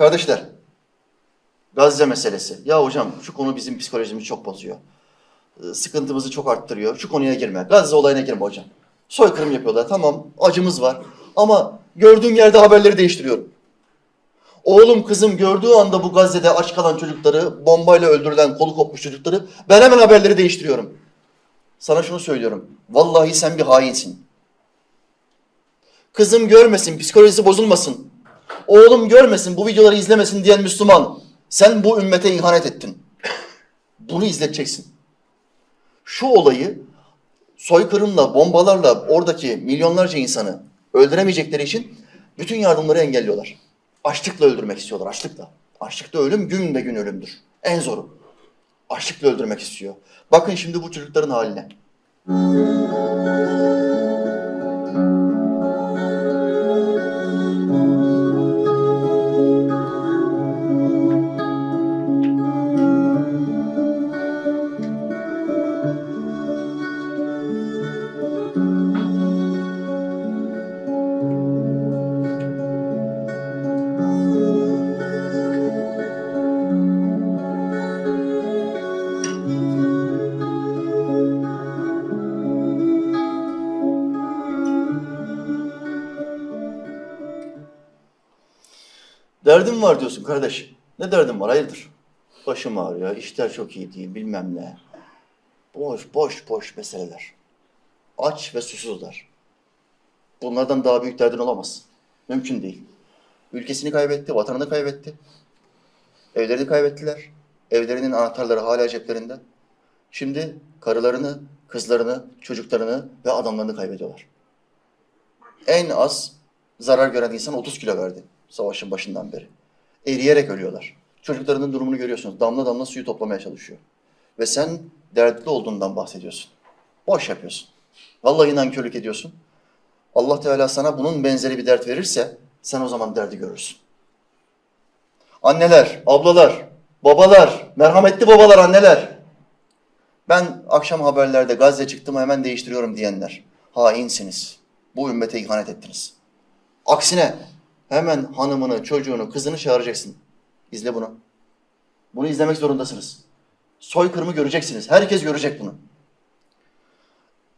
Kardeşler, Gazze meselesi. Ya hocam şu konu bizim psikolojimizi çok bozuyor. Ee, Sıkıntımızı çok arttırıyor. Şu konuya girme. Gazze olayına girme hocam. Soykırım yapıyorlar. Tamam acımız var. Ama gördüğüm yerde haberleri değiştiriyorum. Oğlum kızım gördüğü anda bu Gazze'de aç kalan çocukları, bombayla öldürülen, kolu kopmuş çocukları ben hemen haberleri değiştiriyorum. Sana şunu söylüyorum. Vallahi sen bir hainsin. Kızım görmesin, psikolojisi bozulmasın. Oğlum görmesin, bu videoları izlemesin diyen Müslüman. Sen bu ümmete ihanet ettin. Bunu izleteceksin. Şu olayı soykırımla, bombalarla oradaki milyonlarca insanı öldüremeyecekleri için bütün yardımları engelliyorlar. Açlıkla öldürmek istiyorlar, açlıkla. Açlıkta ölüm gün be gün ölümdür. En zoru. Açlıkla öldürmek istiyor. Bakın şimdi bu çocukların haline. Derdim var diyorsun kardeş. Ne derdin var hayırdır? Başım ağrıyor, işler çok iyi değil, bilmem ne. Boş, boş, boş meseleler. Aç ve susuzlar. Bunlardan daha büyük derdin olamaz. Mümkün değil. Ülkesini kaybetti, vatanını kaybetti. Evlerini kaybettiler. Evlerinin anahtarları hala ceplerinde. Şimdi karılarını, kızlarını, çocuklarını ve adamlarını kaybediyorlar. En az zarar gören insan 30 kilo verdi savaşın başından beri. Eriyerek ölüyorlar. Çocuklarının durumunu görüyorsunuz. Damla damla suyu toplamaya çalışıyor. Ve sen dertli olduğundan bahsediyorsun. Boş yapıyorsun. Vallahi nankörlük ediyorsun. Allah Teala sana bunun benzeri bir dert verirse sen o zaman derdi görürsün. Anneler, ablalar, babalar, merhametli babalar, anneler. Ben akşam haberlerde Gazze çıktı mı hemen değiştiriyorum diyenler. Hainsiniz. Bu ümmete ihanet ettiniz. Aksine hemen hanımını, çocuğunu, kızını çağıracaksın. İzle bunu. Bunu izlemek zorundasınız. Soykırımı göreceksiniz. Herkes görecek bunu.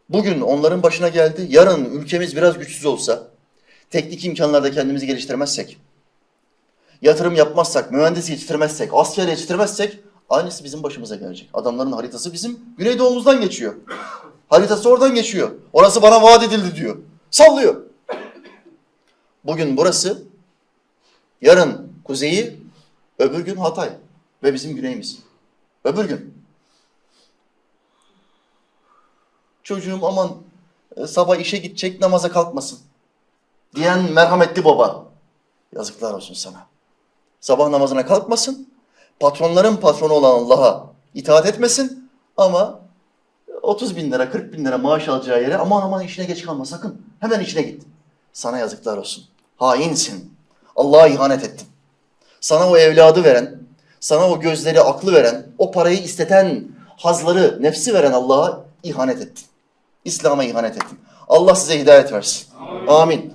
Bugün onların başına geldi. Yarın ülkemiz biraz güçsüz olsa, teknik imkanlarda kendimizi geliştirmezsek, yatırım yapmazsak, mühendis yetiştirmezsek, asker yetiştirmezsek aynısı bizim başımıza gelecek. Adamların haritası bizim güneydoğumuzdan geçiyor. Haritası oradan geçiyor. Orası bana vaat edildi diyor. Sallıyor. Bugün burası, yarın kuzeyi, öbür gün Hatay ve bizim güneyimiz. Öbür gün. Çocuğum aman e, sabah işe gidecek namaza kalkmasın. Diyen merhametli baba. Yazıklar olsun sana. Sabah namazına kalkmasın. Patronların patronu olan Allah'a itaat etmesin. Ama 30 bin lira, 40 bin lira maaş alacağı yere aman aman işine geç kalma sakın. Hemen işine git. Sana yazıklar olsun. Hainsin. Allah'a ihanet ettin. Sana o evladı veren, sana o gözleri, aklı veren, o parayı isteten, hazları, nefsi veren Allah'a ihanet ettin. İslam'a ihanet ettin. Allah size hidayet versin. Amin.